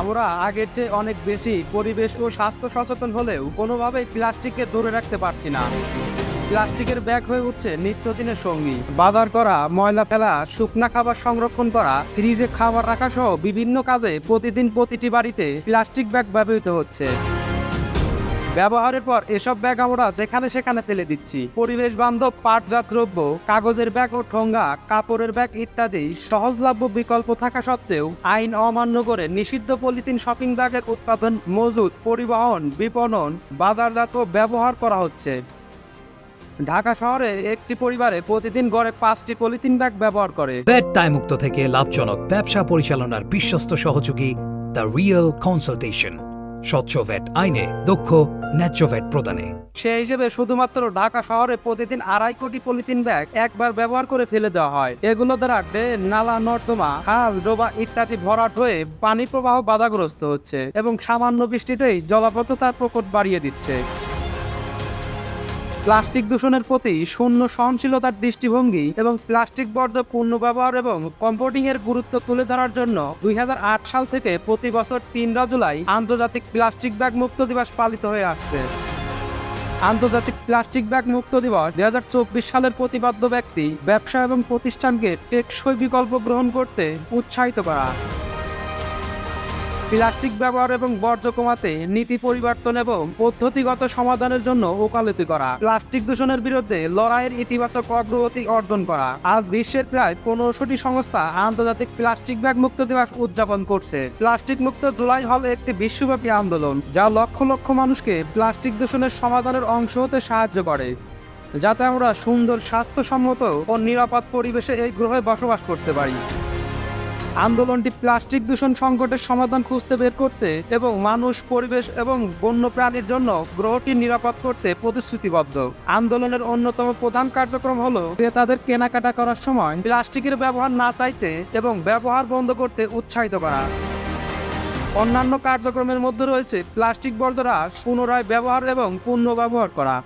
আমরা আগের চেয়ে অনেক বেশি পরিবেশ ও স্বাস্থ্য সচেতন হলেও কোনোভাবেই প্লাস্টিককে ধরে রাখতে পারছি না। প্লাস্টিকের ব্যাগ হয়ে উঠছে নিত্যদিনের সঙ্গী। বাজার করা, ময়লা ফেলা, শুকনা খাবার সংরক্ষণ করা, ফ্রিজে খাবার রাখা সহ বিভিন্ন কাজে প্রতিদিন প্রতিটি বাড়িতে প্লাস্টিক ব্যাগ ব্যবহৃত হচ্ছে। ব্যবহারের পর এসব ব্যাগ আমরা যেখানে সেখানে ফেলে দিচ্ছি। পরিবেশ বান্ধব পাটজাত দ্রব্য, কাগজের ব্যাগ ও ঠোঙ্গা কাপড়ের ব্যাগ ইত্যাদি সহজলভ্য বিকল্প থাকা সত্ত্বেও আইন অমান্য করে নিষিদ্ধ পলিথিন শপিং ব্যাগের উৎপাদন মজুত, পরিবহন, বিপণন, বাজারজাত ব্যবহার করা হচ্ছে। ঢাকা শহরে একটি পরিবারে প্রতিদিন গড়ে পাঁচটি পলিথিন ব্যাগ ব্যবহার করে। ভ্যাট দায়মুক্ত থেকে লাভজনক ব্যবসা পরিচালনার বিশ্বস্ত সহযোগী দ্য রিয়েল কনসালটেশন। স্বচ্ছ ভ্যাট আইনে, দক্ষ, ন্যায্য ভ্যাট প্রদানে। সে হিসেবে শুধুমাত্র ঢাকা শহরে প্রতিদিন আড়াই কোটি পলিথিন ব্যাগ একবার ব্যবহার করে ফেলে দেওয়া হয়। এগুলো দ্বারা ড্রেন, নালা, নর্দমা, খাল, ডোবা ইত্যাদি ভরাট হয়ে পানি প্রবাহ বাধাগ্রস্ত হচ্ছে এবং সামান্য বৃষ্টিতেই জলাবদ্ধতার প্রকট বাড়িয়ে দিচ্ছে। প্লাস্টিক দূষণের প্রতি শূন্য সহনশীলতার দৃষ্টিভঙ্গি এবং প্লাস্টিক বর্জ্য পূর্ণ ব্যবহার এবং কম্পোটিং এর গুরুত্ব তুলে ধরার জন্য দুই হাজার আট সাল থেকে প্রতি বছর তিনরা জুলাই আন্তর্জাতিক প্লাস্টিক ব্যাগ মুক্ত দিবস পালিত হয়ে আসছে। আন্তর্জাতিক প্লাস্টিক ব্যাগ মুক্ত দিবস দু হাজার চব্বিশ সালের প্রতিবাদ্য ব্যক্তি, ব্যবসা এবং প্রতিষ্ঠানকে টেকসই বিকল্প গ্রহণ করতে উৎসাহিত করা। প্লাস্টিক ব্যবহার এবং বর্জ্য কমাতে নীতি পরিবর্তন এবং পদ্ধতিগত সমাধানের জন্য ওকালতি করা, প্লাস্টিক দূষণের বিরুদ্ধে লড়াইয়ের ইতিবাচক অগ্রগতি অর্জন করা। আজ বিশ্বের প্রায় পনেরোশোটি সংস্থা আন্তর্জাতিক প্লাস্টিক ব্যাগ মুক্ত দিবস উদযাপন করছে। প্লাস্টিক মুক্ত জুলাই হল একটি বিশ্বব্যাপী আন্দোলন, যা লক্ষ লক্ষ মানুষকে প্লাস্টিক দূষণের সমাধানের অংশ হতে সাহায্য করে, যাতে আমরা সুন্দর, স্বাস্থ্যসম্মত ও নিরাপদ পরিবেশে এই গ্রহে বসবাস করতে পারি। আন্দোলনটি প্লাস্টিক দূষণ সংকটের সমাধান খুঁজতে বের করতে এবং মানুষ, পরিবেশ এবং বন্য প্রাণীর জন্য গ্রহটি নিরাপদ করতে প্রতিশ্রুতিবদ্ধ। আন্দোলনের অন্যতম প্রধান কার্যক্রম হল ক্রেতাদের কেনাকাটা করার সময় প্লাস্টিকের ব্যবহার না চাইতে এবং ব্যবহার বন্ধ করতে উৎসাহিত করা। অন্যান্য কার্যক্রমের মধ্যে রয়েছে প্লাস্টিক বর্জ্য হ্রাস, পুনরায় ব্যবহার এবং পুনঃ ব্যবহার করা।